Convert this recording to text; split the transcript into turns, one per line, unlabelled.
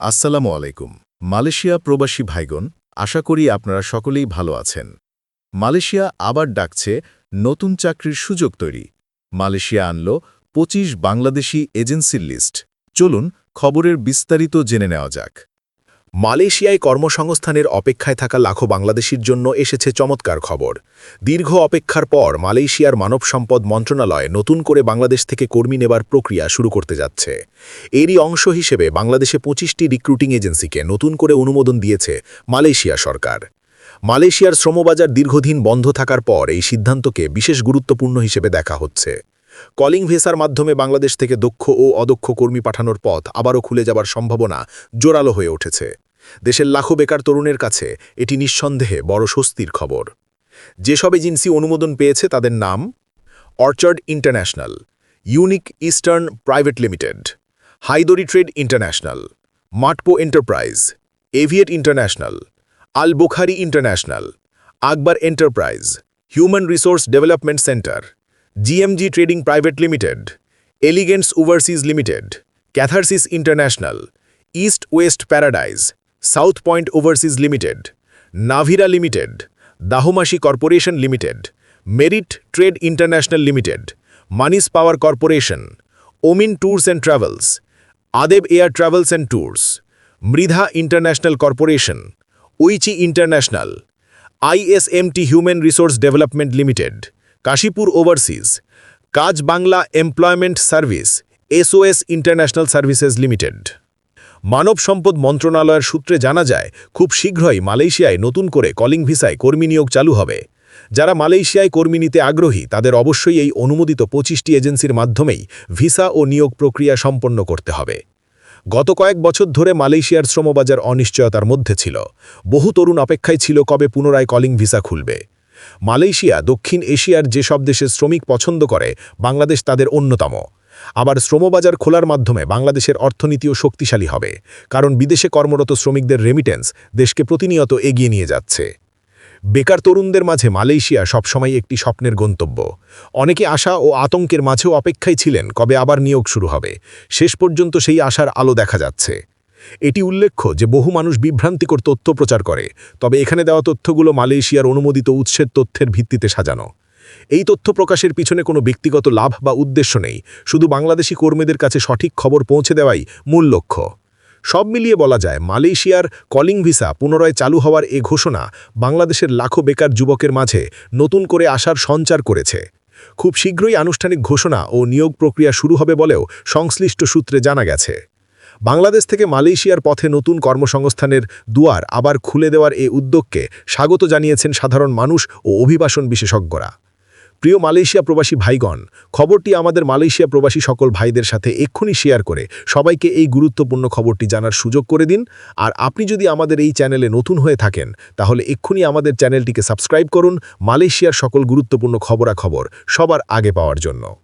আসসালামু আলাইকুম। মালয়েশিয়া প্রবাসী ভাইগণ, আশা করি আপনারা সকলেই ভালো আছেন। মালয়েশিয়া আবার ডাকছে নতুন চাকরির সুযোগ তৈরি। মালয়েশিয়া আনল ২৫ বাংলাদেশি এজেন্সির লিস্ট। চলুন খবরের বিস্তারিত জেনে নেওয়া যাক।
মালয়েশিয়ায় কর্মসংস্থানের অপেক্ষায় থাকা লাখো বাংলাদেশির জন্য এসেছে চমৎকার খবর। দীর্ঘ অপেক্ষার পর মালয়েশিয়ার মানব সম্পদ মন্ত্রণালয় নতুন করে বাংলাদেশ থেকে কর্মী নেবার প্রক্রিয়া শুরু করতে যাচ্ছে। এরই অংশ হিসেবে বাংলাদেশে পঁচিশটি রিক্রুটিং এজেন্সিকে নতুন করে অনুমোদন দিয়েছে মালয়েশিয়া সরকার। মালয়েশিয়ার শ্রমবাজার দীর্ঘদিন বন্ধ থাকার পর এই সিদ্ধান্তকে বিশেষ গুরুত্বপূর্ণ হিসেবে দেখা হচ্ছে। কলিং ভেসার মাধ্যমে বাংলাদেশ থেকে দক্ষ ও অদক্ষ কর্মী পাঠানোর পথ আবারও খুলে যাবার সম্ভাবনা জোরালো হয়ে উঠেছে। দেশের লাখো বেকার তরুণের কাছে এটি নিঃসন্দেহে বড় স্বস্তির খবর। যেসব এজেন্সি অনুমোদন পেয়েছে তাদের নাম orchard international, unique eastern private limited, Haidari trade international, মাটপো enterprise, aviate international Al Bukhari international, Akbar enterprise, human resource development centre, GMG trading private limited, elegants overseas limited, catharsis international, east west paradise south point overseas limited, Navira limited দাহমাসি corporation limited, merit trade international limited, মানিস পাওয়ার corporation, ওমিন tours and travels, আদেব air travels and tours, Mridha international corporation, উইচি international, ISMT human resource development limited, Kashipur overseas, কাজ Bangla employment service, SOS international services limited. মানব সম্পদ মন্ত্রণালয়ের সূত্রে জানা যায়, খুব শীঘ্রই মালয়েশিয়ায় নতুন করে কলিং ভিসায় কর্মী নিয়োগ চালু হবে। যারা মালয়েশিয়ায় কর্মী নিতে আগ্রহী, তাদের অবশ্যই এই অনুমোদিত পঁচিশটি এজেন্সির মাধ্যমেই ভিসা ও নিয়োগ প্রক্রিয়া সম্পন্ন করতে হবে। গত কয়েক বছর ধরে মালয়েশিয়ার শ্রমবাজার অনিশ্চয়তার মধ্যে ছিল। বহু তরুণ অপেক্ষায় ছিল কবে পুনরায় কলিং ভিসা খুলবে। মালয়েশিয়া, দক্ষিণ এশিয়ার যেসব দেশে শ্রমিক পছন্দ করে, বাংলাদেশ তাদের অন্যতম। আবার শ্রমবাজার খোলার মাধ্যমে বাংলাদেশের অর্থনীতিও শক্তিশালী হবে, কারণ বিদেশে কর্মরত শ্রমিকদের রেমিটেন্স দেশকে প্রতিনিয়ত এগিয়ে নিয়ে যাচ্ছে। বেকার তরুণদের মাঝে মালয়েশিয়া সবসময় একটি স্বপ্নের গন্তব্য। অনেকে আশা ও আতঙ্কের মাঝেও অপেক্ষায় ছিলেন কবে আবার নিয়োগ শুরু হবে। শেষ পর্যন্ত সেই আশার আলো দেখা যাচ্ছে। এটি উল্লেখ্য যে বহু মানুষ বিভ্রান্তিকর তথ্য প্রচার করে, তবে এখানে দেওয়া তথ্যগুলো মালয়েশিয়ার অনুমোদিত উৎসের তথ্যের ভিত্তিতে সাজানো। এই তথ্য প্রকাশের পিছনে কোনো ব্যক্তিগত লাভ বা উদ্দেশ্য নেই, শুধু বাংলাদেশি কর্মীদের কাছে সঠিক খবর পৌঁছে দেওয়াই মূল লক্ষ্য। সব মিলিয়ে বলা যায়, মালয়েশিয়ার কলিং ভিসা পুনরায় চালু হওয়ার এ ঘোষণা বাংলাদেশের লাখো বেকার যুবকের মাঝে নতুন করে আসার সঞ্চার করেছে। খুব শীঘ্রই আনুষ্ঠানিক ঘোষণা ও নিয়োগ প্রক্রিয়া শুরু হবে বলেও সংশ্লিষ্ট সূত্রে জানা গেছে। বাংলাদেশ থেকে মালয়েশিয়ার পথে নতুন কর্মসংস্থানের দুয়ার আবার খুলে দেওয়ার এ উদ্যোগকে স্বাগত জানিয়েছেন সাধারণ মানুষ ও অভিবাসন বিশেষজ্ঞরা। প্রিয় মালয়েশিয়া প্রবাসী ভাইগণ, খবরটি আমাদের মালয়েশিয়া প্রবাসী সকল ভাইদের সাথে এক্ষুনি শেয়ার করে সবাইকে এই গুরুত্বপূর্ণ খবরটি জানার সুযোগ করে দিন। আর আপনি যদি আমাদের এই চ্যানেলে নতুন হয়ে থাকেন, তাহলে এক্ষুনি আমাদের চ্যানেলটিকে সাবস্ক্রাইব করুন মালয়েশিয়ার সকল গুরুত্বপূর্ণ খবরাখবর সবার আগে পাওয়ার জন্য।